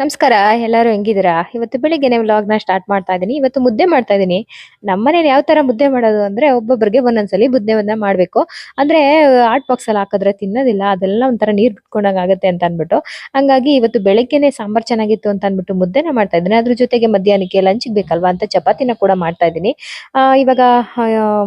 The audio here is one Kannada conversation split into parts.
ನಮಸ್ಕಾರ, ಎಲ್ಲರೂ ಹೆಂಗಿದ್ದೀರಾ? ಇವತ್ತು ಬೆಳಿಗ್ಗೆನೆ ವ್ಲಾಗ್ನ ಸ್ಟಾರ್ಟ್ ಮಾಡ್ತಾ ಇದ್ದೀನಿ. ಇವತ್ತು ಮುದ್ದೆ ಮಾಡ್ತಾ ಇದ್ದೀನಿ. ನಮ್ಮನೇಲಿ ಯಾವ ತರ ಮುದ್ದೆ ಮಾಡೋದು ಅಂದ್ರೆ ಒಬ್ಬೊಬ್ಬರಿಗೆ ಒಂದೊಂದ್ಸಲಿ ಮುದ್ದೆವನ್ನ ಮಾಡ್ಬೇಕು. ಅಂದ್ರೆ ಆರ್ಟ್ ಬಾಕ್ಸ್ ಅಲ್ಲಿ ಹಾಕಿದ್ರೆ ತಿನ್ನೋದಿಲ್ಲ, ಅದೆಲ್ಲ ಒಂಥರ ನೀರ್ ಬಿಟ್ಕೊಂಡಂಗಾಗತ್ತೆ ಅಂತ ಅನ್ಬಿಟ್ಟು ಹಂಗಾಗಿ ಇವತ್ತು ಬೆಳಿಗ್ಗೆನೆ ಸಾಂಬಾರ್ ಚೆನ್ನಾಗಿತ್ತು ಅಂತ ಅನ್ಬಿಟ್ಟು ಮುದ್ದೆನ ಮಾಡ್ತಾ ಇದ್ದೀನಿ. ಅದ್ರ ಜೊತೆಗೆ ಮಧ್ಯಾಹ್ನಕ್ಕೆ ಲಂಚ್ ಬೇಕಲ್ವಾ ಅಂತ ಚಪಾತಿನ ಕೂಡ ಮಾಡ್ತಾ ಇದ್ದೀನಿ. ಇವಾಗ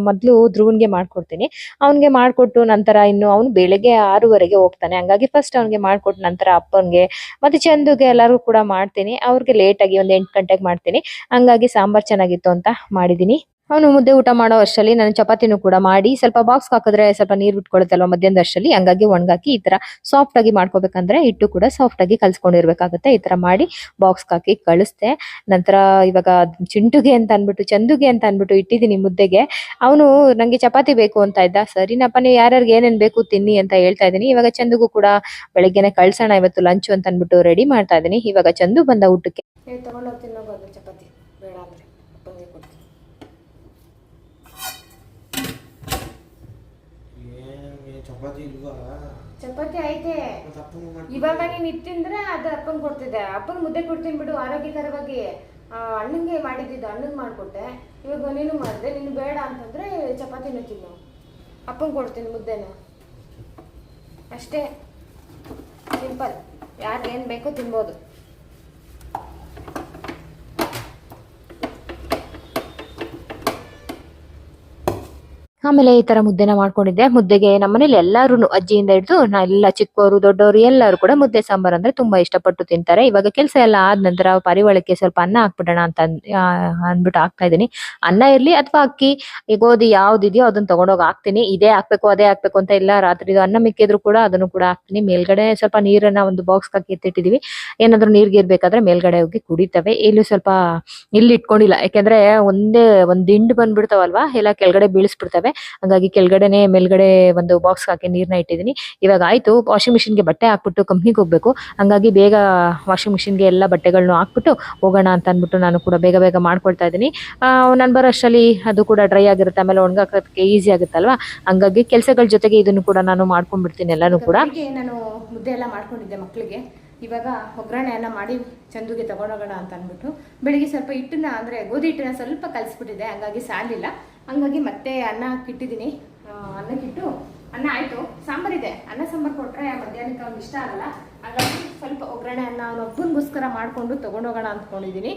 ಮೊದ್ಲು ಧ್ರುವನ್ಗೆ ಮಾಡ್ಕೊಡ್ತೀನಿ. ಅವನಿಗೆ ಮಾಡ್ಕೊಟ್ಟು ನಂತರ ಇನ್ನು ಅವ್ನು ಬೆಳಿಗ್ಗೆ ಆರೂವರೆಗೆ ಹೋಗ್ತಾನೆ. ಹಂಗಾಗಿ ಫಸ್ಟ್ ಅವನಿಗೆ ಮಾಡ್ಕೊಟ್ಟು ನಂತರ ಅಪ್ಪನಿಗೆ, ಮತ್ತೆ ಚಂದುಗೆ ಎಲ್ಲರೂ ಕೂಡ ಮಾಡ್ತೀನಿ. ಅವ್ರಿಗೆ ಲೇಟ್ ಆಗಿ ಒಂದ್ ಎಂಟು ಗಂಟೆಗೆ ಮಾಡ್ತೀನಿ. ಹಂಗಾಗಿ ಸಾಂಬಾರ್ ಚೆನ್ನಾಗಿತ್ತು ಅಂತ ಮಾಡಿದೀನಿ. ಅವನು ಮುದ್ದೆ ಊಟ ಮಾಡೋ ಅಷ್ಟರಲ್ಲಿ ನಾನು ಚಪಾತಿನೂ ಕೂಡ ಮಾಡಿ ಸ್ವಲ್ಪ ಬಾಕ್ಸ್ ಹಾಕಿದ್ರೆ ಸ್ವಲ್ಪ ನೀರು ಬಿಟ್ಕೊಳ್ಳುತ್ತಲ್ವ ಮಧ್ಯಾಹ್ನದ ಅಷ್ಟರಲ್ಲಿ ಹಂಗಾಗಿ ಒಣಗಾಕಿ ಈ ತರ ಸಾಫ್ಟ್ ಆಗಿ ಮಾಡ್ಕೋಬೇಕಂದ್ರೆ ಹಿಟ್ಟು ಕೂಡ ಸಾಫ್ಟ್ ಆಗಿ ಕಲ್ಸ್ಕೊಂಡಿರ್ಬೇಕಾಗುತ್ತೆ. ಈ ತರ ಮಾಡಿ ಬಾಕ್ಸ್ ಹಾಕಿ ಕಳಿಸ್ದೆ. ನಂತರ ಇವಾಗ ಚಿಂಟುಗೆ ಅಂತ ಅನ್ಬಿಟ್ಟು ಚಂದುಗೆ ಅಂತ ಅನ್ಬಿಟ್ಟು ಇಟ್ಟಿದ್ದೀನಿ ಮುದ್ದೆಗೆ. ಅವನು ನಂಗೆ ಚಪಾತಿ ಬೇಕು ಅಂತ ಇದ್ದ. ಸರಿನಪ್ಪ, ನೀವು ಯಾರ್ಯಾರಿಗೆ ಏನೇನ್ ಬೇಕು ತಿನ್ನಿ ಅಂತ ಹೇಳ್ತಾ ಇದ್ದೀನಿ. ಇವಾಗ ಚಂದುಗೂ ಕೂಡ ಬೆಳಗ್ಗೆನೆ ಕಳ್ಸೋಣ, ಇವತ್ತು ಲಂಚ್ ಅಂತ ಅನ್ಬಿಟ್ಟು ರೆಡಿ ಮಾಡ್ತಾ ಇದ್ದೀನಿ. ಇವಾಗ ಚಂದು ಬಂದ ಊಟಕ್ಕೆ. ಚಪಾತಿ ಇಲ್ವಾ? ಚಪಾತಿ ಐತೆ. ಇವಾಗ ನೀನ್ ಇಟ್ಟಿಂದ್ರೆ ಅದು ಅಪ್ಪನ್ ಕೊಡ್ತಿದ್ದೆ. ಅಪ್ಪನ್ ಮುದ್ದೆ ಕೊಡ್ತೀನಿ ಬಿಡು ಆರೋಗ್ಯಕರವಾಗಿ. ಅಣ್ಣಂಗೆ ಮಾಡಿದ್ದಿದ್ದು ಅಣ್ಣಂಗೆ ಮಾಡ್ಕೊಟ್ಟೆ. ಇವಾಗ ನೀನು ಮಾಡಿದೆ ನೀನು ಬೇಡ ಅಂತಂದ್ರೆ ಚಪಾತಿ ತಿನ್ನು. ಅಪ್ಪನ್ ಕೊಡ್ತೀನಿ ಮುದ್ದೆನ. ಅಷ್ಟೇ. ಸಿಂಪಲ್. ಯಾರು ಏನು ಬೇಕೋ ತಿನ್ಬೋದು. ಆಮೇಲೆ ಈ ತರ ಮುದ್ದೆನ ಮಾಡ್ಕೊಂಡಿದ್ದೆ. ಮುದ್ದೆಗೆ ನಮ್ಮನೇಲಿ ಎಲ್ಲಾರು ಅಜ್ಜಿಯಿಂದ ಹಿಡಿದು, ನಾ ಎಲ್ಲ ಚಿಕ್ಕವರು, ದೊಡ್ಡವರು ಎಲ್ಲರೂ ಕೂಡ ಮುದ್ದೆ ಸಾಂಬಾರ್ ಅಂದ್ರೆ ತುಂಬಾ ಇಷ್ಟಪಟ್ಟು ತಿಂತಾರೆ. ಇವಾಗ ಕೆಲಸ ಎಲ್ಲ ಆದ ನಂತರ ಪರಿವಳಕ್ಕೆ ಸ್ವಲ್ಪ ಅನ್ನ ಹಾಕ್ಬಿಡೋಣ ಅಂತ ಅಂದ್ಬಿಟ್ಟು ಹಾಕ್ತಾ ಇದೀನಿ ಅನ್ನ ಇರ್ಲಿ ಅಥವಾ ಅಕ್ಕಿ ಗೋಧಿ ಯಾವ್ದಿದೆಯೋ ಅದನ್ನ ತಗೊಂಡೋಗಿ ಹಾಕ್ತೀನಿ. ಇದೇ ಹಾಕ್ಬೇಕು, ಅದೇ ಹಾಕ್ಬೇಕು ಅಂತ ಇಲ್ಲ. ರಾತ್ರಿ ಅನ್ನ ಮಿಕ್ಕಿದ್ರು ಕೂಡ ಅದನ್ನು ಕೂಡ ಹಾಕ್ತೀನಿ. ಮೇಲ್ಗಡೆ ಸ್ವಲ್ಪ ನೀರನ್ನ ಒಂದು ಬಾಕ್ಸ್ ಹಾಕಿ ಎತ್ತಿಟ್ಟಿದೀವಿ. ಏನಾದ್ರು ನೀರ್ಗೆ ಇರ್ಬೇಕಾದ್ರೆ ಮೇಲ್ಗಡೆ ಹೋಗಿ ಕುಡಿತವೆ. ಇಲ್ಲಿ ಸ್ವಲ್ಪ ಇಲ್ಲಿ ಇಟ್ಕೊಂಡಿಲ್ಲ ಯಾಕೆಂದ್ರೆ ಒಂದೇ ಒಂದ್ ದಿಂಡು ಬಂದ್ಬಿಡ್ತಾವಲ್ವಾ? ಎಲ್ಲ ಕೆಳಗಡೆ ಬೀಳಿಸ್ಬಿಡ್ತವೆ. ಹಂಗಾಗಿ ಕೆಳಗಡೆನೆ ಮೇಲ್ಗಡೆ ಒಂದು ಬಾಕ್ಸ್ ಹಾಕಿ ನೀರ್ನ ಇಟ್ಟಿದ್ದೀನಿ ಇವಾಗ ಆಯ್ತು ವಾಷಿಂಗ್ ಮಿಷಿನ್ಗೆ ಬಟ್ಟೆ ಹಾಕ್ಬಿಟ್ಟು ಕಂಪ್ನಿಗೆ ಹೋಗ್ಬೇಕು. ಹಂಗಾಗಿ ಬೇಗ ವಾಷಿಂಗ್ ಮಿಷಿನ್ಗೆ ಎಲ್ಲ ಬಟ್ಟೆಗಳನ್ನ ಹಾಕ್ಬಿಟ್ಟು ಹೋಗೋಣ ಅಂತ ಅಂದ್ಬಿಟ್ಟು ನಾನು ಕೂಡ ಬೇಗ ಬೇಗ ಮಾಡ್ಕೊಳ್ತಾ ಇದ್ದೀನಿ. ನಾನು ಬರೋ ಅಷ್ಟರಲ್ಲಿ ಅದು ಕೂಡ ಡ್ರೈ ಆಗಿರುತ್ತೆ, ಆಮೇಲೆ ಒಣಗಾಕೋದಕ್ಕೆ ಈಸಿ ಆಗುತ್ತಲ್ವಾ? ಹಂಗಾಗಿ ಕೆಲಸಗಳ ಜೊತೆಗೆ ಇದನ್ನು ಕೂಡ ನಾನು ಮಾಡ್ಕೊಂಡ್ಬಿಡ್ತೀನಿ ಎಲ್ಲಾನು ಕೂಡ. ನಾನು ಮುದ್ದೆ ಎಲ್ಲ ಮಾಡ್ಕೊಂಡಿದ್ದೆ ಮಕ್ಕಳಿಗೆ. ಇವಾಗ ಒಗ್ಗರಣೆ ಎಲ್ಲ ಮಾಡಿ ಚಂದುಗೆ ತಗೊಂಡೋಗೋಣ ಅಂತ ಅಂದ್ಬಿಟ್ಟು ಬೆಳಿಗ್ಗೆ ಸ್ವಲ್ಪ ಹಿಟ್ಟನ್ನ ಅಂದರೆ ಗೋಧಿ ಹಿಟ್ಟನ್ನ ಸ್ವಲ್ಪ ಕಲಿಸ್ಬಿಟ್ಟಿದೆ ಹಂಗಾಗಿ ಸಾಲಿಲ್ಲ ಹಂಗಾಗಿ ಮತ್ತೆ ಅನ್ನ ಹಾಕಿಟ್ಟಿದ್ದೀನಿ ಆ, ಅನ್ನಕ್ಕಿಟ್ಟು ಅನ್ನ ಆಯಿತು. ಸಾಂಬಾರಿದೆ ಅನ್ನ ಸಾಂಬಾರು ಕೊಟ್ಟರೆ ಮಧ್ಯಾಹ್ನಕ್ಕೆ ಅವ್ನಿಗೆ ಇಷ್ಟ ಆಗಲ್ಲ. ಹಾಗಾಗಿ ಸ್ವಲ್ಪ ಒಗ್ಗರಣೆ ಅನ್ನ ಅವನೊಬ್ಬನಿಗೋಸ್ಕರ ಮಾಡಿಕೊಂಡು ತೊಗೊಂಡೋಗೋಣ ಅಂದ್ಕೊಂಡಿದ್ದೀನಿ.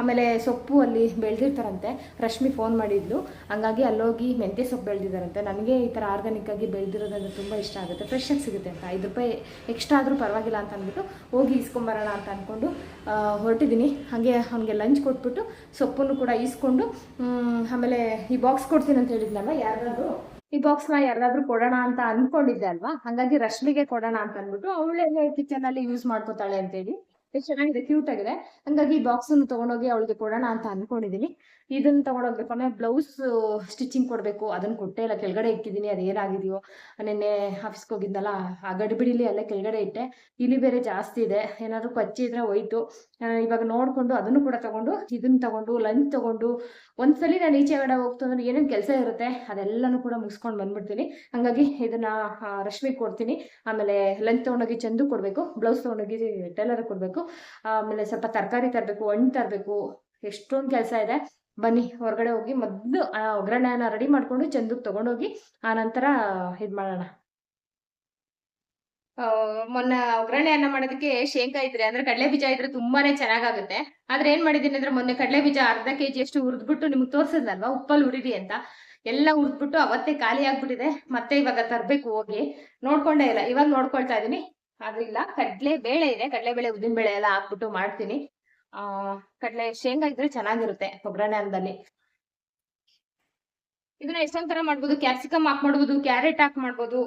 ಆಮೇಲೆ ಸೊಪ್ಪು ಅಲ್ಲಿ ಬೆಳೆದಿರ್ತಾರಂತೆ. ರಶ್ಮಿ ಫೋನ್ ಮಾಡಿದ್ಲು. ಹಂಗಾಗಿ ಅಲ್ಲೋಗಿ ಮೆಂತ್ಯ ಸೊಪ್ಪು ಬೆಳೆದಿದ್ದಾರಂತೆ. ನನಗೆ ಈ ಥರ ಆರ್ಗಾನಿಕ್ ಆಗಿ ಬೆಳೆದಿರೋದಂದ್ರೆ ತುಂಬ ಇಷ್ಟ ಆಗುತ್ತೆ. ಫ್ರೆಶ್ ಆಗಿ ಸಿಗುತ್ತೆ ಅಂತ. ಐದು ರೂಪಾಯಿ ಎಕ್ಸ್ಟ್ರಾ ಆದರೂ ಪರವಾಗಿಲ್ಲ ಅಂತ ಅಂದ್ಬಿಟ್ಟು ಹೋಗಿ ಇಸ್ಕೊಂಬರೋಣ ಅಂತ ಅಂದ್ಕೊಂಡು ಹೊರಟಿದ್ದೀನಿ. ಹಾಗೆ ಅವ್ನಿಗೆ ಲಂಚ್ ಕೊಟ್ಬಿಟ್ಟು ಸೊಪ್ಪನ್ನು ಕೂಡ ಈಸ್ಕೊಂಡು ಆಮೇಲೆ ಈ ಬಾಕ್ಸ್ ಕೊಡ್ತೀನಿ ಅಂತ ಹೇಳಿದ್ನಲ್ಲ ಯಾರಾದರೂ ಈ ಬಾಕ್ಸ್ನ ಯಾರಾದ್ರೂ ಕೊಡೋಣ ಅಂತ ಅನ್ಕೊಂಡಿದ್ದೆ ಅಲ್ವಾ? ಹಾಗಾಗಿ ರಶ್ಮಿಗೆ ಕೊಡೋಣ ಅಂತ ಅಂದ್ಬಿಟ್ಟು ಅವಳೇ ಕಿಚನ್ ಅಲ್ಲಿ ಯೂಸ್ ಮಾಡ್ಕೋತಾಳೆ ಅಂತೇಳಿ. ಚೆನ್ನಾಗಿದೆ ಕ್ಯೂಟ್ ಆಗಿದೆ. ಹಂಗಾಗಿ ಈ ಬಾಕ್ಸ್ ತಗೊಂಡೋಗಿ ಅವಳಿಗೆ ಕೊಡೋಣ ಅಂತ ಅನ್ಕೊಂಡಿದೀನಿ. ಇದನ್ನ ತಗೊಂಡೋಗ್ಬೇಕು. ಆಮೇಲೆ ಬ್ಲೌಸ್ ಸ್ಟಿಚಿಂಗ್ ಕೊಡಬೇಕು. ಅದನ್ನ ಕೊಟ್ಟೆ ಇಲ್ಲ, ಕೆಳಗಡೆ ಇಟ್ಟಿದ್ದೀನಿ. ಅದು ಏನಾಗಿದೆಯೋ. ನಿನ್ನೆ ಆಫೀಸ್ಗೆ ಹೋಗಿದ್ನಲ್ಲ, ಆ ಗಡಿಬಿಡಿಲಿ ಅಲ್ಲೇ ಕೆಳಗಡೆ ಇಟ್ಟೆ. ಇಲ್ಲಿ ಬೇರೆ ಜಾಸ್ತಿ ಇದೆ. ಏನಾದ್ರು ಕಚ್ಚಿ ಇದ್ರೆ ಹೋಯ್ತು. ಇವಾಗ ನೋಡ್ಕೊಂಡು ಅದನ್ನು ಕೂಡ ತಗೊಂಡು ಇದನ್ನ ತಗೊಂಡು ಲಂಚ್ ತಗೊಂಡು, ಒಂದ್ಸಲಿ ನಾನು ಈಚೆ ಕಡೆ ಹೋಗ್ತಂದ್ರೆ ಏನೇನು ಕೆಲಸ ಇರುತ್ತೆ, ಅದೆಲ್ಲನೂ ಕೂಡ ಮುಗಿಸ್ಕೊಂಡು ಬಂದ್ಬಿಡ್ತೀನಿ. ಹಂಗಾಗಿ ಇದನ್ನ ರಶ್ಮಿ ಕೊಡ್ತೀನಿ. ಆಮೇಲೆ ಲಂಚ್ ತಗೊಂಡೋಗಿ ಚಂದು ಕೊಡಬೇಕು. ಬ್ಲೌಸ್ ತಗೊಂಡೋಗಿ ಟೈಲರ್ ಕೊಡಬೇಕು. ಆಮೇಲೆ ಸ್ವಲ್ಪ ತರಕಾರಿ ತರಬೇಕು, ಹಣ್ಣು ತರಬೇಕು. ಎಷ್ಟೊಂದು ಕೆಲಸ ಇದೆ. ಬನ್ನಿ ಹೊರಗಡೆ ಹೋಗಿ ಮೊದಲು ಆ ಒಗ್ಗರಣೆನ ರೆಡಿ ಮಾಡ್ಕೊಂಡು ಚಂದಕ್ಕೆ ತಗೊಂಡೋಗಿ ಆ ನಂತರ ಇದು ಮಾಡೋಣ. ಮೊನ್ನ ಒಗ್ಗರಣೆಯನ್ನ ಮಾಡೋದಕ್ಕೆ ಶೇಂಗಾ ಇದ್ರೆ, ಅಂದ್ರೆ ಕಡಲೆ ಬೀಜ ಇದ್ರೆ ತುಂಬಾನೇ ಚೆನ್ನಾಗಾಗುತ್ತೆ. ಆದ್ರೆ ಏನ್ ಮಾಡಿದೀನಿ ಅಂದ್ರೆ ಮೊನ್ನೆ ಕಡಲೆ ಬೀಜ ಅರ್ಧ ಕೆಜಿ ಅಷ್ಟು ಹುರಿದ್ಬಿಟ್ಟು ನಿಮ್ಗೆ ತೋರಿಸಿದ್ನಲ್ವಾ? ಉಪ್ಪಲ್ಲಿ ಉರಿರಿ ಅಂತ. ಎಲ್ಲ ಹುರಿದ್ಬಿಟ್ಟು ಅವತ್ತೇ ಖಾಲಿ ಆಗ್ಬಿಟ್ಟಿದೆ. ಮತ್ತೆ ಇವಾಗ ತರ್ಬೇಕು ಹೋಗಿ. ನೋಡ್ಕೊಂಡೇ ಇಲ್ಲ. ಇವಾಗ ನೋಡ್ಕೊಳ್ತಾ ಇದೀನಿ. ಆದ್ರೆ ಇಲ್ಲ ಕಡ್ಲೆ ಬೇಳೆ ಇದೆ. ಕಡಲೆ ಬೇಳೆ ಉದ್ದಿನ ಬೇಳೆ ಎಲ್ಲ ಹಾಕ್ಬಿಟ್ಟು ಮಾಡ್ತೀನಿ. ಆ, ಕಡ್ಲೆ ಶೇಂಗಾ ಇದ್ರೆ ಚೆನ್ನಾಗಿರುತ್ತೆ ಒಗ್ಗರಣೆ ಅನ್ನದಲ್ಲಿ ಇದನ್ನ ಎಷ್ಟೊಂದ್ ತರ ಮಾಡ್ಬೋದು ಕ್ಯಾಪ್ಸಿಕಮ್ ಹಾಕ್ ಮಾಡ್ಬೋದು ಕ್ಯಾರೆಟ್ ಹಾಕ್ ಮಾಡ್ಬೋದು.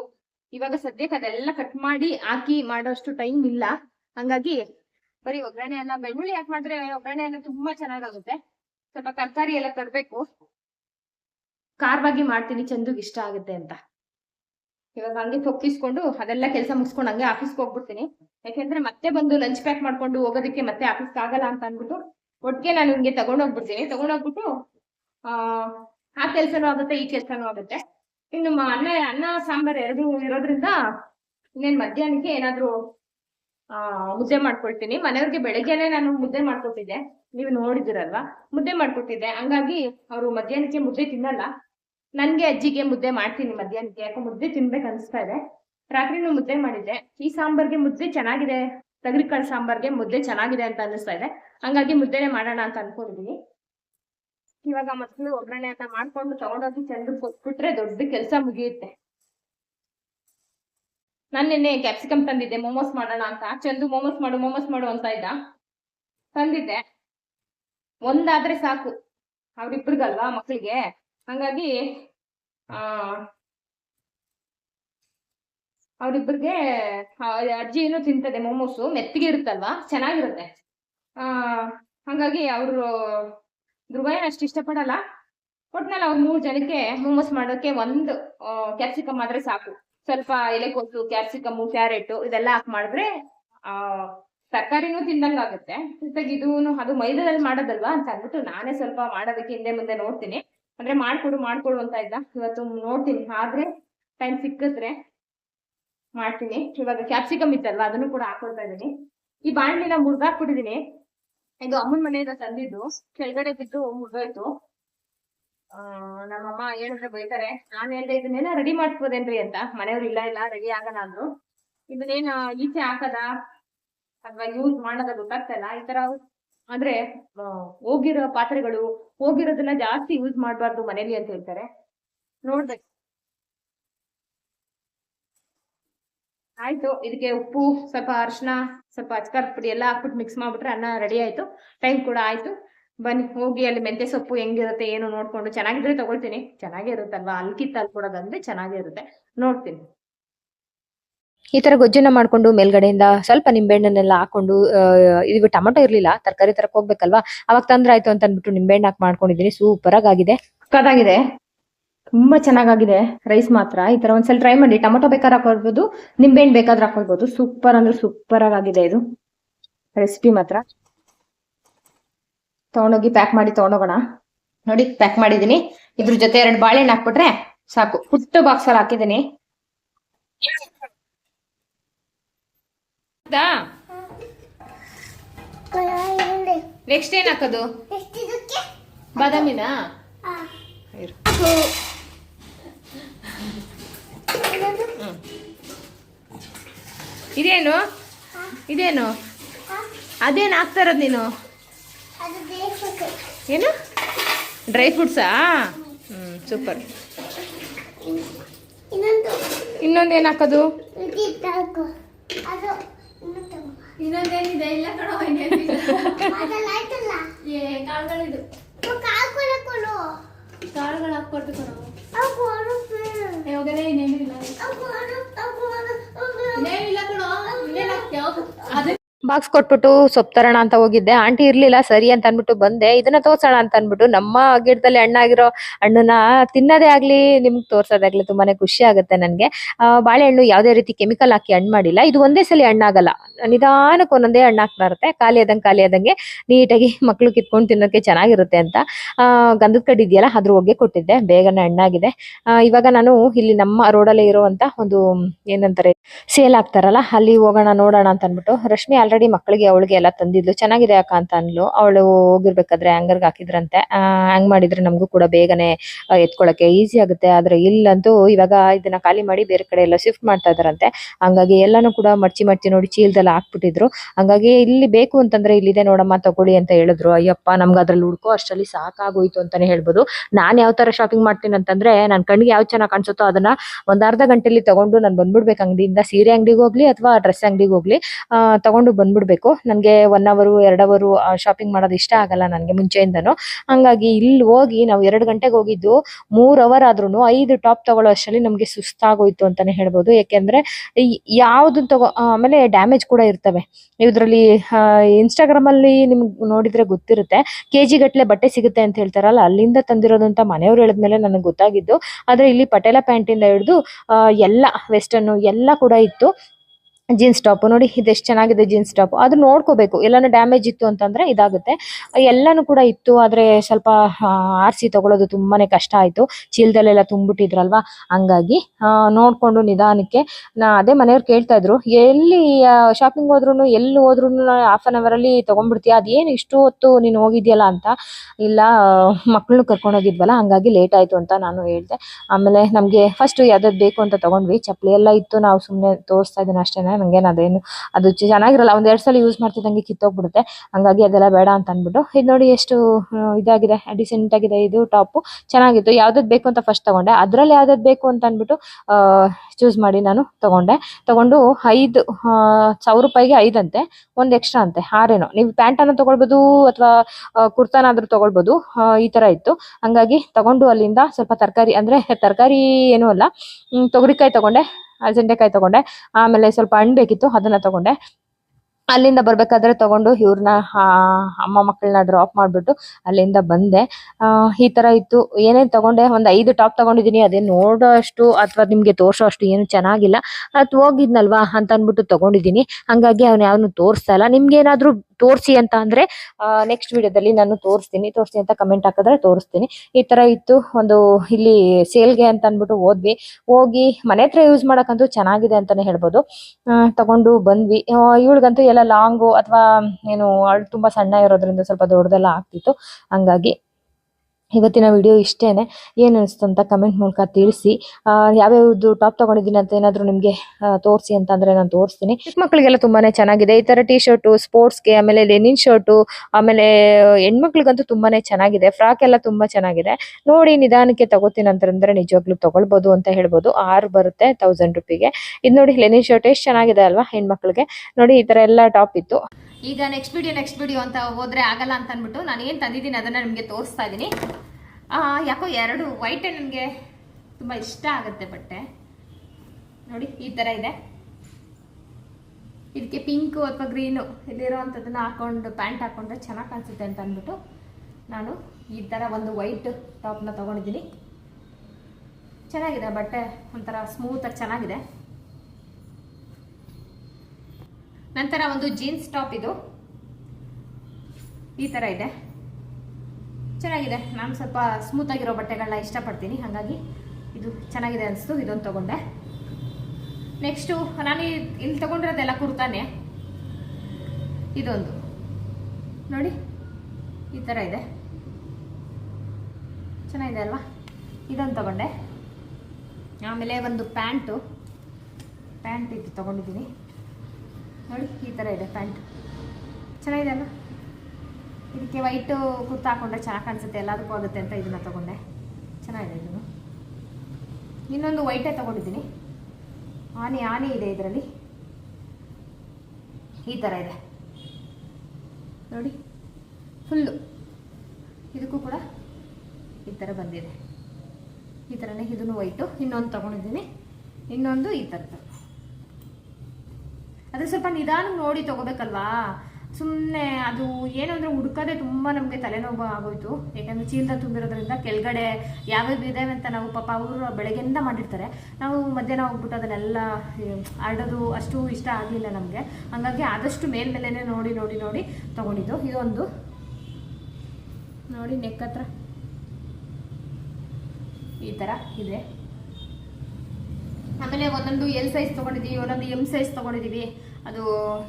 ಇವಾಗ ಸದ್ಯಕ್ಕೆ ಅದೆಲ್ಲ ಕಟ್ ಮಾಡಿ ಹಾಕಿ ಮಾಡೋಷ್ಟು ಟೈಮ್ ಇಲ್ಲ. ಹಂಗಾಗಿ ಬರೀ ಒಗ್ಗರಣೆ ಎಲ್ಲ ಬೆಳ್ಳುಳ್ಳಿ ಹಾಕ್ ಮಾಡಿದ್ರೆ ಒಗ್ಗರಣೆ ಎಲ್ಲ ತುಂಬಾ ಚೆನ್ನಾಗಾಗುತ್ತೆ. ಸ್ವಲ್ಪ ತರಕಾರಿ ಎಲ್ಲ ತರ್ಬೇಕು. ಖಾರವಾಗಿ ಮಾಡ್ತೀನಿ, ಚಂದುಗ್ ಇಷ್ಟ ಆಗುತ್ತೆ ಅಂತ. ಇವಾಗ ಹಂಗೆ ತೊಪ್ಪಿಸ್ಕೊಂಡು ಅದೆಲ್ಲ ಕೆಲಸ ಮುಗಿಸ್ಕೊಂಡು ಹಂಗೆ ಆಫೀಸ್ಗೆ ಹೋಗ್ಬಿಡ್ತೀನಿ. ಯಾಕೆಂದ್ರೆ ಮತ್ತೆ ಬಂದು ಲಂಚ್ ಪ್ಯಾಕ್ ಮಾಡ್ಕೊಂಡು ಹೋಗೋದಕ್ಕೆ ಮತ್ತೆ ಆಫೀಸ್ಗೆ ಆಗಲ್ಲ ಅಂತ ಅಂದ್ಬಿಟ್ಟು ಒಟ್ಟಿಗೆ ನಾನು ಹಿಂಗೆ ತಗೊಂಡೋಗ್ಬಿಡ್ತೀನಿ ತಗೊಂಡೋಗ್ಬಿಟ್ಟು ಆ ಕೆಲ್ಸನೂ ಆಗುತ್ತೆ, ಈ ಕೆಲ್ಸನೂ ಆಗುತ್ತೆ. ಇನ್ನು ಅನ್ನ ಅನ್ನ, ಸಾಂಬಾರ್ ಎರಡು ಇರೋದ್ರಿಂದ ಇನ್ನೇನ್ ಮಧ್ಯಾಹ್ನಕ್ಕೆ ಏನಾದ್ರು, ಆ, ಮುದ್ದೆ ಮಾಡ್ಕೊಳ್ತೀನಿ. ಮನೆಯವ್ರಿಗೆ ಬೆಳಗ್ಗೆನೆ ನಾನು ಮುದ್ದೆ ಮಾಡ್ಕೊಟ್ಟಿದ್ದೆ. ನೀವು ನೋಡಿದಿರಲ್ವಾ ಮುದ್ದೆ ಮಾಡ್ಕೊಟ್ಟಿದ್ದೆ. ಹಂಗಾಗಿ ಅವರು ಮಧ್ಯಾಹ್ನಕ್ಕೆ ಮುದ್ದೆ ತಿನ್ನಲ್ಲ. ನನ್ಗೆ ಅಜ್ಜಿಗೆ ಮುದ್ದೆ ಮಾಡ್ತೀನಿ ಮಧ್ಯಾಹ್ನಕ್ಕೆ, ಯಾಕೋ ಮುದ್ದೆ ತಿನ್ಬೇಕು ಅನಿಸ್ತಾ ಇದೆ. ರಾತ್ರಿನೂ ಮುದ್ದೆ ಮಾಡಿದ್ದೆ ಈ ಸಾಂಬಾರ್ಗೆ ಮುದ್ದೆ ಚೆನ್ನಾಗಿದೆ, ತಗರಿಕಾಳು ಸಾಂಬಾರ್ಗೆ ಮುದ್ದೆ ಚೆನ್ನಾಗಿದೆ ಅಂತ ಅನಿಸ್ತಾ ಇದೆ. ಹಂಗಾಗಿ ಮುದ್ದೆನೆ ಮಾಡೋಣ ಅಂತ ಅನ್ಕೊಂಡಿದೀನಿ. ಇವಾಗ ಮೊದಲು ಒಗ್ಗರಣೆ ಅಂತ ಮಾಡ್ಕೊಂಡು ತಗೊಂಡೋಗಿ ಚಂದ್ರ ಕೊಟ್ಬಿಟ್ರೆ ದೊಡ್ಡ ಕೆಲಸ ಮುಗಿಯುತ್ತೆ. ನಾನ್ ನಿನ್ನೆ ಕ್ಯಾಪ್ಸಿಕಮ್ ತಂದಿದ್ದೆ ಮೋಮೋಸ್ ಮಾಡೋಣ ಅಂತ. ಚಂದು ಮೋಮೋಸ್ ಮಾಡು ಮೋಮೋಸ್ ಮಾಡು ಅಂತ ಇದ್ದ. ತಂದಿದ್ದೆ. ಒಂದಾದ್ರೆ ಸಾಕು. ಅವ್ರಿಬ್ರಿಗಲ್ವಾ ಮಕ್ಳಿಗೆ? ಹಂಗಾಗಿ ಆ ಅವ್ರಿಬ್ರಿಗೆ ಏನು ತಿಂತದೆ ಮೋಮೋಸು ಮೆತ್ತಗೆ ಇರುತ್ತಲ್ವಾ ಚೆನ್ನಾಗಿರುತ್ತೆ. ಆ ಹಂಗಾಗಿ ಅವರು ಧ್ರುವಯ್ಯ ಅಷ್ಟು ಇಷ್ಟಪಡಲ್ಲ. ಒಟ್ನಲ್ಲಿ ಅವ್ರ ಮೂರ್ ಜನಕ್ಕೆ ಮೋಮೋಸ್ ಮಾಡೋಕೆ ಒಂದು ಕ್ಯಾಪ್ಸಿಕಮ್ ಆದ್ರೆ ಸಾಕು. ಸ್ವಲ್ಪ ಎಲೆಕೋಸು ಕ್ಯಾಪ್ಸಿಕಮ್ ಕ್ಯಾರೆಟ್ ಇದೆಲ್ಲ ಹಾಕಿ ಮಾಡಿದ್ರೆ ಆ ತರಕಾರಿನೂ ತಿಂದಂಗಾಗುತ್ತೆ ಜೊತೆಗೆ ಇದೂನು ಅದು ಮೈದಾದಲ್ಲಿ ಮಾಡೋದಲ್ವಾ ಅಂತ ಅಂದ್ಬಿಟ್ಟು ನಾನೇ ಸ್ವಲ್ಪ ಮಾಡೋದಕ್ಕೆ ಹಿಂದೆ ಮುಂದೆ ನೋಡ್ತೀನಿ. ಅಂದ್ರೆ ಮಾಡ್ಕೊಡು ಮಾಡ್ಕೊಡು ಅಂತ ಇದ್ದ ಇವತ್ತು ನೋಡ್ತೀನಿ. ಆದ್ರೆ ಟೈಮ್ ಸಿಕ್ಕಿದ್ರೆ ಮಾಡ್ತೀನಿ. ಇವಾಗ ಕ್ಯಾಪ್ಸಿಕಮ್ ಇತ್ತಲ್ವಾ? ಅದನ್ನು ಕೂಡ ಹಾಕೊಳ್ತಾ ಇದ್ದೀನಿ. ಈ ಬಾಣಲಿನ ಮುರ್ದಾಕ್ಬಿಟ್ಟಿದೀನಿ ಇದು ಅಮ್ಮನ ಮನೆಯಿಂದ ತಂದಿದ್ದು. ಕೆಳಗಡೆ ಬಿದ್ದು ಮುರ್ದೋಯ್ತು. ಆ, ನಮ್ಮಮ್ಮ ಹೇಳಿದ್ರೆ ಬೈತಾರೆ, ನಾನ್ ಹೇಳ್ದೆ, ಇದನ್ನೇನ ರೆಡಿ ಮಾಡ್ಸ್ಬೋದೇನ್ರಿ ಅಂತ. ಮನೆಯವ್ರು ಇಲ್ಲ ಇಲ್ಲ ರೆಡಿ ಆಗಲ್ಲ ಅಂದ್ರು. ಇದನ್ನೇನ ಈಚೆ ಹಾಕದ? ಅಥವಾ ಯೂಸ್ ಮಾಡೋದ ಗೊತ್ತಾಗ್ತಾ ಇಲ್ಲ. ಈ ತರ ಅಂದ್ರೆ ಹೋಗಿರೋ ಪಾತ್ರೆಗಳು, ಹೋಗಿರೋದನ್ನ ಜಾಸ್ತಿ ಯೂಸ್ ಮಾಡಬಾರ್ದು ಮನೇಲಿ ಅಂತ ಹೇಳ್ತಾರೆ. ನೋಡ್ಬೇಕು ಆಯ್ತು ಇದಕ್ಕೆ ಉಪ್ಪು, ಸ್ವಲ್ಪ ಅರ್ಶಿನ ಸ್ವಲ್ಪ ಅಚ್ಕರ್ ಪುಡಿ ಎಲ್ಲ ಹಾಕ್ಬಿಟ್ಟು ಮಿಕ್ಸ್ ಮಾಡ್ಬಿಟ್ರೆ ಅನ್ನ ರೆಡಿ ಆಯ್ತು. ಟೈಮ್ ಕೂಡ ಆಯ್ತು. ಬನ್ನಿ, ಹೋಗಿ ಅಲ್ಲಿ ಮೆಂತೆ ಸೊಪ್ಪು ಹೆಂಗಿರುತ್ತೆ, ಏನು ನೋಡ್ಕೊಂಡು ಚೆನ್ನಾಗಿದ್ರೆ ತಗೊಳ್ತೀನಿ. ಚೆನ್ನಾಗೇ ಇರುತ್ತಲ್ವಾ? ಅಲ್ಕಿತ್ತು ಅಲ್ಕೊಡೋದಂದ್ರೆ ಚೆನ್ನಾಗೇ ಇರುತ್ತೆ. ನೋಡ್ತೀನಿ. ಈ ತರ ಗೊಜ್ಜನ್ನ ಮಾಡ್ಕೊಂಡು ಮೇಲ್ಗಡೆಯಿಂದ ಸ್ವಲ್ಪ ನಿಂಬೆಹಣ್ಣನ್ನೆಲ್ಲ ಹಾಕೊಂಡು ಇದು ಟೊಮೆಟೊ ಇರ್ಲಿಲ್ಲ, ತರಕಾರಿ ತರಕ್ ಹೋಗ್ಬೇಕಲ್ವಾ? ಅವಾಗ ತಂದ್ರೆ ಆಯ್ತು ಅಂತ ಅಂದ್ಬಿಟ್ಟು ನಿಂಬೆಹಣ್ಣು ಹಾಕಿ ಮಾಡ್ಕೊಂಡಿದೀನಿ. ಸೂಪರ್ ಆಗಿ ಆಗಿದೆ ಕದಾಗಿದೆ ತುಂಬಾ ಚೆನ್ನಾಗಾಗಿದೆ ರೈಸ್ ಮಾತ್ರ. ಈ ತರ ಒಂದ್ಸಲ ಟ್ರೈ ಮಾಡಿ. ಟೊಮೆಟೊ ಬೇಕಾದ್ರೆ ಹಾಕೊಳ್ಬಹುದು ನಿಂಬೆಹಣ್ಣು ಬೇಕಾದ್ರೆ ಹಾಕೊಳ್ಬಹುದು ಸೂಪರ್ ಅಂದ್ರೆ ಸೂಪರ್ ಆಗಿದೆ ಇದು. ರೆಸಿಪಿ ಮಾತ್ರ. ತಗೊಂಡೋಗಿ ಪ್ಯಾಕ್ ಮಾಡಿ ತಗೊಂಡೋಗೋಣ. ನೋಡಿ ಪ್ಯಾಕ್ ಮಾಡಿದೀನಿ ಇದ್ರ ಜೊತೆ ಎರಡು ಬಾಳೆಹಣ್ಣು ಹಾಕ್ಬಿಟ್ರೆ ಸಾಕು. ಪುಟ್ಟ ಬಾಕ್ಸ್ ಅಲ್ಲಿ ನೆಕ್ಸ್ಟ್ ಏನ್ ಹಾಕೋದು ಬಾದಾಮಿನಾ. ಇದೇನು? ಇದೇನು? ಅದೇನು ಹಾಕ್ತಾ ಇರೋದು ನೀನು? ಏನು? ಡ್ರೈ ಫ್ರೂಟ್ಸಾ? Hmm super. ಇನ್ನೊಂದು. ಇನ್ನೊಂದು ಏನು ಹಾಕೋದು. ಇನ್ನೊಂದೇನಿದೆ? ಇಲ್ಲ ಕಣೋ ಅದೆಲ್ಲ ಆಯ್ತಲ್ಲ? ಏ ಕಾಳುಗಳಿದು. ಕೊಡು. ಕಾಳುಗಳು ಹಾಕೊಟ್ಟು ಕಣೋ. ಹೋಗಲೇ ಇನ್ನೇನಿಲ್ಲ. ಇನ್ನೇನಿಲ್ಲ ಕಣೋ. ಅದೇ ಬಾಕ್ಸ್ ಕೊಟ್ಬಿಟ್ಟು ಸೊಪ್ಪು ತರೋಣ ಅಂತ ಹೋಗಿದ್ದೆ. ಆಂಟಿ ಇರ್ಲಿಲ್ಲ, ಸರಿ ಅಂತ ಅನ್ಬಿಟ್ಟು ಬಂದೆ. ಇದನ್ನ ತೋರ್ಸೋಣ ಅಂತ ಅನ್ಬಿಟ್ಟು ನಮ್ಮ ಗಿಡದಲ್ಲಿ ಹಣ್ಣಾಗಿರೋ ಹಣ್ಣನ್ನ ತಿನ್ನೋದೇ ಆಗ್ಲಿ, ನಿಮ್ಗೆ ತೋರ್ಸೋದಾಗ್ಲಿ ತುಂಬಾನೇ ಖುಷಿ ಆಗುತ್ತೆ ನನಗೆ. ಬಾಳೆಹಣ್ಣು ಯಾವುದೇ ರೀತಿ ಕೆಮಿಕಲ್ ಹಾಕಿ ಹಣ್ಣು ಮಾಡಿಲ್ಲ. ಇದು ಒಂದೇ ಸಲ ಹಣ್ಣಾಗಲ್ಲ. ನಿಧಾನಕ್ಕೆ ಒಂದೊಂದೇ ಹಣ್ಣು ಹಾಕ್ತಾ ಇರುತ್ತೆ ಖಾಲಿ ಆದಂಗೆ ಖಾಲಿ ಆದಂಗೆ ನೀಟಾಗಿ ಮಕ್ಳು ಕಿತ್ಕೊಂಡು ತಿನ್ನೋಕೆ ಚೆನ್ನಾಗಿರುತ್ತೆ ಅಂತ. ಗಂಧದ ಕಡ್ಡಿ ಇದೆಯಲ್ಲ, ಅದ್ರ ಒಗ್ಗೆ ಕೊಟ್ಟಿದ್ದೆ. ಬೇಗನೆ ಹಣ್ಣಾಗಿದೆ. ಇವಾಗ ನಾನು ಇಲ್ಲಿ ನಮ್ಮ ರೋಡಲ್ಲೇ ಇರುವಂತ ಒಂದು, ಏನಂತಾರೆ, ಸೇಲ್ ಆಗ್ತಾರಲ್ಲ, ಅಲ್ಲಿ ಹೋಗೋಣ, ನೋಡೋಣ ಅಂತ ಅನ್ಬಿಟ್ಟು ರಶ್ಮಿ ಆಲ್ರೆಡಿ ಮಕ್ಕಳಿಗೆ, ಅವಳಿಗೆ ಎಲ್ಲ ತಂದಿದ್ಲು. ಚೆನ್ನಾಗಿದೆ ಅಕ್ಕ ಅಂತ ಅಂದ್ಲು. ಅವಳು ಹೋಗಿರ್ಬೇಕಾದ್ರೆ ಹ್ಯಾಂಗರ್ಗೆ ಹಾಕಿದ್ರಂತೆ. ಹ್ಯಾಂಗ್ ಮಾಡಿದ್ರೆ ನಮಗೂ ಕೂಡ ಬೇಗನೆ ಎತ್ಕೊಳಕ್ಕೆ ಈಸಿ ಆಗುತ್ತೆ. ಆದ್ರೆ ಇಲ್ಲಂತೂ ಇವಾಗ ಇದನ್ನ ಖಾಲಿ ಮಾಡಿ ಬೇರೆ ಕಡೆ ಎಲ್ಲ ಶಿಫ್ಟ್ ಮಾಡ್ತಾ ಇದಾರಂತೆ ಹಂಗಾಗಿ ಎಲ್ಲಾನು ಕೂಡ ಮಡ್ಚಿ ಮಡ್ಚಿ ನೋಡಿ ಚೀಲದೆಲ್ಲ ಹಾಕ್ಬಿಟ್ಟಿದ್ರು. ಹಂಗಾಗಿ ಇಲ್ಲಿ ಬೇಕು ಅಂತಂದ್ರೆ ಇಲ್ಲಿದೆ ನೋಡಮ್ಮ, ತಗೊಳ್ಳಿ ಅಂತ ಹೇಳಿದ್ರು. ಅಯ್ಯಪ್ಪ, ನಮ್ಗೆ ಅದ್ರಲ್ಲಿ ಹುಡ್ಕೋ, ಅಷ್ಟರಲ್ಲಿ ಸಾಕಾಗೋಯ್ತು ಅಂತಾನೆ ಹೇಳ್ಬೋದು. ನಾನ್ ಯಾವ ತರ ಶಾಪಿಂಗ್ ಮಾಡ್ತೀನಿ ಅಂತಂದ್ರೆ, ನನ್ ಕಣ್ಣಿಗೆ ಯಾವ್ದು ಚೆನ್ನಾಗಿ ಕಾಣಿಸುತ್ತೋ ಅದನ್ನ ಒಂದ್ ಅರ್ಧ ಗಂಟೆಲಿ ತಗೊಂಡು ನಾನು ಬಂದ್ಬಿಡ್ಬೇಕು ಅಂಗಡಿಯಿಂದ. ಸೀರೆ ಅಂಗಡಿಗೆ ಹೋಗ್ಲಿ ಅಥವಾ ಡ್ರೆಸ್ ಅಂಗಡಿಗೆ ಹೋಗ್ಲಿ ತಗೊಂಡು ಬಂದ್ಬಿಡ್ಬೇಕು. ನನಗೆ ಒನ್ ಅವರು ಎರಡ್ ಅವರು ಶಾಪಿಂಗ್ ಮಾಡೋದು ಇಷ್ಟ ಆಗಲ್ಲ ನನ್ಗೆ ಮುಂಚೆಯಿಂದನು. ಹಂಗಾಗಿ ಇಲ್ಲಿ ಹೋಗಿ ನಾವು ಎರಡು ಗಂಟೆಗೆ ಹೋಗಿದ್ದು ಮೂರ್ ಅವರ್ ಆದ್ರೂ ಐದು ಟಾಪ್ ತಗೊಳ್ಳೋ ಅಷ್ಟರಲ್ಲಿ ನಮ್ಗೆ ಸುಸ್ತಾಗೋಯ್ತು ಅಂತಾನೆ ಹೇಳ್ಬೋದು. ಯಾಕೆಂದ್ರೆ ಯಾವ್ದು ತಗೋ ಆಮೇಲೆ ಡ್ಯಾಮೇಜ್ ಕೂಡ ಇರ್ತವೆ. ಇದ್ರಲ್ಲಿ ಇನ್ಸ್ಟಾಗ್ರಾಮ್ ಅಲ್ಲಿ ನಿಮ್ಗೆ ನೋಡಿದ್ರೆ ಗೊತ್ತಿರುತ್ತೆ. ಕೆಜಿ ಗಟ್ಲೆ ಬಟ್ಟೆ ಸಿಗುತ್ತೆ ಅಂತ ಹೇಳ್ತಾರಲ್ಲ, ಅಲ್ಲಿಂದ ತಂದಿರೋದು ಅಂತ ಮನೆಯವ್ರು ಹೇಳಿದ್ಮೇಲೆ ನನಗೆ ಗೊತ್ತಾಗಿದ್ದು. ಆದ್ರೆ ಇಲ್ಲಿ ಪಟೇಲ ಪ್ಯಾಂಟ್ ಇಂದ ಹಿಡಿದು ಎಲ್ಲ ವೆಸ್ಟರ್ನ್ ಎಲ್ಲ ಕೂಡ ಇತ್ತು. ಜೀನ್ಸ್ ಟಾಪ್ ನೋಡಿ, ಇದೆಷ್ಟು ಚೆನ್ನಾಗಿದೆ ಜೀನ್ಸ್ ಟಾಪ್ ಅದು ನೋಡ್ಕೋಬೇಕು. ಎಲ್ಲಾನು ಡ್ಯಾಮೇಜ್ ಇತ್ತು ಅಂತಂದ್ರೆ ಇದಾಗುತ್ತೆ. ಎಲ್ಲಾನು ಕೂಡ ಇತ್ತು, ಆದ್ರೆ ಸ್ವಲ್ಪ ಆರಿಸಿ ತಗೊಳ್ಳೋದು ತುಂಬಾನೇ ಕಷ್ಟ ಆಯ್ತು. ಚೀಲದಲ್ಲೆಲ್ಲ ತುಂಬಿಟ್ಟಿದ್ರಲ್ವಾ ಹಂಗಾಗಿ ನೋಡ್ಕೊಂಡು ನಿಧಾನಕ್ಕೆ. ನಾ ಅದೇ ಮನೆಯವ್ರು ಕೇಳ್ತಾ ಇದ್ರು, ಎಲ್ಲಿ ಶಾಪಿಂಗ್ ಹೋದ್ರು ಎಲ್ಲಿ ಹೋದ್ರು ಹಾಫ್ ಅನ್ ಅವರ್ ಅಲ್ಲಿ ತಗೊಂಡ್ಬಿಡ್ತೀಯ? ಅದೇನು ಇಷ್ಟು ಹೊತ್ತು ನೀನು ಹೋಗಿದ್ಯಲ್ಲ ಅಂತ? ಇಲ್ಲ ಮಕ್ಕಳನ್ನು ಕರ್ಕೊಂಡು ಹೋಗಿದ್ವಲ್ಲ, ಹಂಗಾಗಿ ಲೇಟ್ ಆಯ್ತು ಅಂತ ನಾನು ಹೇಳ್ದೆ. ಆಮೇಲೆ ನಮಗೆ ಫಸ್ಟ್ ಯಾವ್ದಾದ್ರು ಬೇಕು ಅಂತ ತಗೊಂಡ್ವಿ. ಚಪ್ಪಲಿ ಎಲ್ಲ ಇತ್ತು. ನಾವು ಸುಮ್ಮನೆ ತೋರಿಸ್ತಾ ಇದ್ದೀನಿ ಅಷ್ಟೇನೆ. ನಂಗೇನು ಅದೇನು, ಅದು ಚೆನ್ನಾಗಿರಲ್ಲ, ಒಂದ್ ಎರಡ್ ಸಲ ಯೂಸ್ ಮಾಡ್ತಿದ್ದಂಗೆ ಕಿತ್ತೋಗ್ಬಿಡುತ್ತೆ. ಹಂಗಾಗಿ ಅದೆಲ್ಲ ಬೇಡ ಅಂತ ಅಂದ್ಬಿಟ್ಟು ಇದು ನೋಡಿ ಎಷ್ಟು ಇದಾಗಿದೆ ಡಿಸೆಂಟ್ ಆಗಿದೆ, ಇದು ಟಾಪ್ ಚೆನ್ನಾಗಿತ್ತು. ಯಾವ್ದದ್ ಬೇಕು ಅಂತ ಫಸ್ಟ್ ತಗೊಂಡೆ. ಅದ್ರಲ್ಲಿ ಯಾವ್ದದ್ ಬೇಕು ಅಂತ ಅಂದ್ಬಿಟ್ಟು ಚೂಸ್ ಮಾಡಿ ನಾನು ತಗೊಂಡೆ. ತಗೊಂಡು ಐದು ಸಾವಿರ ರೂಪಾಯಿಗೆ ಐದಂತೆ, ಒಂದ್ ಎಕ್ಸ್ಟ್ರಾ ಅಂತೆ, ಆರೇನೋ. ನೀವು ಪ್ಯಾಂಟ್ ಅನ್ನು ತಗೊಳ್ಬೋದು ಅಥವಾ ಕುರ್ತಾನಾದ್ರೂ ತಗೊಳ್ಬೋದು ಈ ತರ ಇತ್ತು. ಹಂಗಾಗಿ ತಗೊಂಡು ಅಲ್ಲಿಂದ ಸ್ವಲ್ಪ ತರಕಾರಿ, ಅಂದ್ರೆ ತರಕಾರಿ ಏನೂ ಅಲ್ಲ ತೊಗರಿಕಾಯಿ ತಗೊಂಡೆ. ಹಲಸೆಂಡೆಕಾಯಿ ತಗೊಂಡೆ. ಆಮೇಲೆ ಸ್ವಲ್ಪ ಹಣ್ಣು ಬೇಕಿತ್ತು, ಅದನ್ನ ತಗೊಂಡೆ. ಅಲ್ಲಿಂದ ಬರ್ಬೇಕಾದ್ರೆ ತಗೊಂಡು ಇವ್ರನ್ನ ಅಮ್ಮ ಮಕ್ಕಳನ್ನ ಡ್ರಾಪ್ ಮಾಡ್ಬಿಟ್ಟು ಅಲ್ಲಿಂದ ಬಂದೆ. ಈ ತರ ಇತ್ತು. ಏನೇನು ತಗೊಂಡೆ, ಒಂದು ಐದು ಟಾಪ್ ತಗೊಂಡಿದೀನಿ ಅದೇ ನೋಡೋ ಅಷ್ಟು ಅಥವಾ ನಿಮ್ಗೆ ತೋರಿಸೋ ಅಷ್ಟು ಏನು ಚೆನ್ನಾಗಿಲ್ಲ. ಅದು ಹೋಗಿದ್ನಲ್ವಾ ಅಂತ ಅನ್ಬಿಟ್ಟು ತಗೊಂಡಿದೀನಿ ಹಂಗಾಗಿ ಅವ್ನ ಯಾವನು ತೋರಿಸ್ತಾ ಇಲ್ಲ ನಿಮ್ಗೆ ಏನಾದ್ರೂ ತೋರಿಸಿ ಅಂತ ಅಂದ್ರೆ ನೆಕ್ಸ್ಟ್ ವಿಡಿಯೋದಲ್ಲಿ ನಾನು ತೋರಿಸ್ತೀನಿ. ತೋರಿಸ್ತೀನಿ ಅಂತ ಕಮೆಂಟ್ ಹಾಕಿದ್ರೆ ತೋರಿಸ್ತೀನಿ. ಈ ತರ ಇತ್ತು ಒಂದು ಇಲ್ಲಿ ಸೇಲ್ಗೆ ಅಂತ ಅಂದ್ಬಿಟ್ಟು ಹೋದ್ವಿ. ಹೋಗಿ ಮನೆ ಹತ್ರ ಯೂಸ್ ಮಾಡಕ್ಕಂತೂ ಚೆನ್ನಾಗಿದೆ ಅಂತಾನೆ ಹೇಳ್ಬೋದು. ತಗೊಂಡು ಬಂದ್ವಿ. ಇವಳಿಗಂತೂ ಎಲ್ಲ ಲಾಂಗು ಅಥವಾ, ಏನು, ಅಳ್ ತುಂಬಾ ಸಣ್ಣ ಇರೋದ್ರಿಂದ ಸ್ವಲ್ಪ ದೊಡ್ಡದೆಲ್ಲ ಆಗ್ತಿತ್ತು. ಹಂಗಾಗಿ ಇವತ್ತಿನ ವಿಡಿಯೋ ಇಷ್ಟೇ ಏನು ಅನಿಸ್ತು ಅಂತ ಕಮೆಂಟ್ ಮೂಲಕ ತಿಳಿಸಿ. ಯಾವ್ಯಾವ್ದು ಟಾಪ್ ತೊಗೊಂಡಿದ್ದೀನಿ ಅಂತ ಏನಾದರೂ ನಿಮಗೆ ತೋರಿಸಿ ಅಂತ ಅಂದರೆ ನಾನು ತೋರಿಸ್ತೀನಿ. ಚಿಕ್ಕ ಮಕ್ಕಳಿಗೆಲ್ಲ ತುಂಬಾನೇ ಚೆನ್ನಾಗಿದೆ. ಈ ತರ ಟಿ ಶರ್ಟು ಸ್ಪೋರ್ಟ್ಸ್ಗೆ ಆಮೇಲೆ ಲೆನಿನ್ ಶರ್ಟು ಆಮೇಲೆ, ಹೆಣ್ಮಕ್ಳಿಗಂತೂ ತುಂಬಾನೇ ಚೆನ್ನಾಗಿದೆ. ಫ್ರಾಕ್ ಎಲ್ಲ ತುಂಬಾ ಚೆನ್ನಾಗಿದೆ. ನೋಡಿ ನಿಧಾನಕ್ಕೆ ತಗೋತೀನಿ ಅಂತಂದರೆ ನಿಜವಾಗ್ಲೂ ತೊಗೊಳ್ಬೋದು ಅಂತ ಹೇಳ್ಬೋದು. ಆರು ಬರುತ್ತೆ ತೌಸಂಡ್ ರುಪೀಗೆ. ಇದು ನೋಡಿ ಲೆನಿನ್ ಶರ್ಟ್ ಎಷ್ಟು ಚೆನ್ನಾಗಿದೆ ಅಲ್ವಾ ಹೆಣ್ಮಕ್ಳಿಗೆ. ನೋಡಿ ಈ ಥರ ಎಲ್ಲ ಟಾಪ್ ಇತ್ತು. ಈಗ ನೆಕ್ಸ್ಟ್ ವಿಡಿಯೋ ನೆಕ್ಸ್ಟ್ ವಿಡಿಯೋ ಅಂತ ಹೋದ್ರೆ ಆಗಲ್ಲ ಅಂತ ಅಂದ್ಬಿಟ್ಟು ನಾನು ಏನು ತಂದಿದ್ದೀನಿ ಅದನ್ನ ನಿಮಗೆ ತೋರಿಸ್ತಾ ಇದ್ದೀನಿ ಯಾಕೋ ಎರಡು ವೈಟ್ ನನಗೆ ತುಂಬ ಇಷ್ಟ ಆಗುತ್ತೆ ಬಟ್ಟೆ. ನೋಡಿ, ಈ ಥರ ಇದೆ. ಇದಕ್ಕೆ ಪಿಂಕು ಅಥವಾ ಗ್ರೀನು ಇಲ್ಲಿರೋ ಅಂಥದ್ದನ್ನ ಹಾಕೊಂಡು ಪ್ಯಾಂಟ್ ಹಾಕೊಂಡ್ರೆ ಚೆನ್ನಾಗಿ ಕಾಣಿಸುತ್ತೆ ಅಂತ ಅಂದ್ಬಿಟ್ಟು ನಾನು ಈ ಥರ ಒಂದು ವೈಟ್ ಟಾಪ್ನ ತೊಗೊಂಡಿದ್ದೀನಿ. ಚೆನ್ನಾಗಿದೆ ಬಟ್ಟೆ, ಒಂಥರ ಸ್ಮೂತಾಗಿ ಚೆನ್ನಾಗಿದೆ. ನಂತರ ಒಂದು ಜೀನ್ಸ್ ಟಾಪ್ ಇದು. ಈ ಥರ ಇದೆ. ಚೆನ್ನಾಗಿದೆ. ನಾನು ಸ್ವಲ್ಪ ಸ್ಮೂತ್ ಆಗಿರೋ ಬಟ್ಟೆಗಳನ್ನ ಇಷ್ಟಪಡ್ತೀನಿ. ಹಾಗಾಗಿ ಇದು ಚೆನ್ನಾಗಿದೆ ಅನಿಸ್ತು. ಇದೊಂದು ತಗೊಂಡೆ. ನೆಕ್ಸ್ಟು ನಾನು ಇಲ್ಲಿ ತೊಗೊಂಡಿರೋದೆಲ್ಲ ಕುರ್ತಾನೆ. ಇದೊಂದು. ನೋಡಿ, ಈ ಥರ ಇದೆ. ಚೆನ್ನಾಗಿದೆ ಅಲ್ವಾ? ಇದೊಂದು ತಗೊಂಡೆ. ಆಮೇಲೆ ಒಂದು ಪ್ಯಾಂಟು. ಪ್ಯಾಂಟ್ ಇದು ತೊಗೊಂಡಿದ್ದೀನಿ. ನೋಡಿ, ಈ ಥರ ಇದೆ ಪ್ಯಾಂಟ್. ಚೆನ್ನಾಗಿದೆ ಅಲ್ಲ ಇದಕ್ಕೆ ವೈಟು ಕುರ್ತಾ ಹಾಕೊಂಡ್ರೆ ಚೆನ್ನಾಗಿ ಕಾಣಿಸುತ್ತೆ, ಎಲ್ಲದಕ್ಕೂ ಆಗುತ್ತೆ ಅಂತ ಇದನ್ನ ತಗೊಂಡೆ. ಚೆನ್ನಾಗಿದೆ ಇದನ್ನು. ಇನ್ನೊಂದು ವೈಟೇ ತೊಗೊಂಡಿದ್ದೀನಿ. ಆನೆ ಆನೆ ಇದೆ ಇದರಲ್ಲಿ. ಈ ಥರ ಇದೆ. ನೋಡಿ ಫುಲ್ಲು ಇದಕ್ಕೂ ಕೂಡ ಈ ಥರ ಬಂದಿದೆ. ಈ ಥರನೇ ಇದನ್ನು ವೈಟು ಇನ್ನೊಂದು ತಗೊಂಡಿದ್ದೀನಿ. ಇನ್ನೊಂದು ಈ ಥರದ್ದು ಅದು ಸ್ವಲ್ಪ ನಿಧಾನ ನೋಡಿ ತಗೋಬೇಕಲ್ವಾ? ಸುಮ್ಮನೆ ಅದು ಏನು ಅಂದರೆ ಹುಡ್ಕೋದೇ ತುಂಬ ನಮಗೆ ತಲೆನೋವು ಆಗೋಯ್ತು. ಯಾಕಂದರೆ ಚೀಲದ ತುಂಬಿರೋದ್ರಿಂದ ಕೆಳಗಡೆ ಯಾವ್ಯಾವ ಇದ್ದಾವೆ ಅಂತ ನಾವು ಪಾಪ ಅವರು ಬೆಳಗ್ಗೆಯಿಂದ ಮಾಡಿರ್ತಾರೆ. ನಾವು ಮಧ್ಯಾಹ್ನ ಹೋಗ್ಬಿಟ್ಟು ಅದನ್ನೆಲ್ಲ ಆಡೋದು ಅಷ್ಟು ಇಷ್ಟ ಆಗಲಿಲ್ಲ ನಮಗೆ. ಹಾಗಾಗಿ ಆದಷ್ಟು ಮೇಲ್ಮೇಲೆ ನೋಡಿ ನೋಡಿ ನೋಡಿ ತಗೊಂಡಿದ್ದು. ಇದೊಂದು. ನೋಡಿ ನೆಕ್ ಹತ್ರ. ಈ ಥರ ಇದೆ. ಆಮೇಲೆ ಒಂದೊಂದು ಎಲ್ ಸೈಜ್ ತೊಗೊಂಡಿದ್ದೀವಿ, ಒಂದೊಂದು ಎಂ ಸೈಜ್ ತೊಗೊಂಡಿದ್ದೀವಿ. ಅದು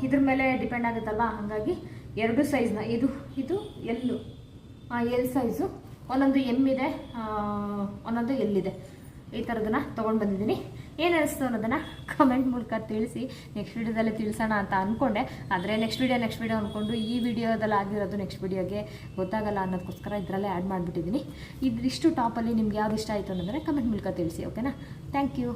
ಇದ್ರ ಮೇಲೆ ಡಿಪೆಂಡ್ ಆಗುತ್ತಲ್ಲ, ಹಾಗಾಗಿ ಎರಡು ಸೈಜ್ನ ಇದು ಇದು, ಎಲ್ಲು. ಎಲ್ ಸೈಜು ಒಂದೊಂದು ಎಂ ಇದೆ ಒಂದೊಂದು ಎಲ್ ಇದೆ. ಈ ಥರದನ್ನ ತೊಗೊಂಡು ಬಂದಿದ್ದೀನಿ. ಏನು ಅನಿಸ್ತು ಅನ್ನೋದನ್ನು ಕಮೆಂಟ್ ಮೂಲಕ ತಿಳಿಸಿ. ನೆಕ್ಸ್ಟ್ ವೀಡಿಯೋದಲ್ಲಿ ತಿಳಿಸೋಣ ಅಂತ ಅಂದ್ಕೊಂಡೆ ಆದರೆ ನೆಕ್ಸ್ಟ್ ವೀಡಿಯೋ ನೆಕ್ಸ್ಟ್ ವೀಡಿಯೋ ಅಂದ್ಕೊಂಡು ಈ ವಿಡಿಯೋದಲ್ಲಿ ಆಗಿರೋದು ನೆಕ್ಸ್ಟ್ ವೀಡಿಯೋಗೆ ಗೊತ್ತಾಗಲ್ಲ ಅನ್ನೋದಕ್ಕೋಸ್ಕರ ಇದರಲ್ಲೇ ಆ್ಯಡ್ ಮಾಡಿಬಿಟ್ಟಿದ್ದೀನಿ. ಇದಿಷ್ಟು ಟಾಪಲ್ಲಿ ನಿಮ್ಗೆ ಯಾವ್ದು ಇಷ್ಟ ಆಯಿತು ಅನ್ನೋದನ್ನ ಕಮೆಂಟ್ ಮೂಲಕ ತಿಳಿಸಿ ಓಕೆನಾ ಥ್ಯಾಂಕ್ ಯು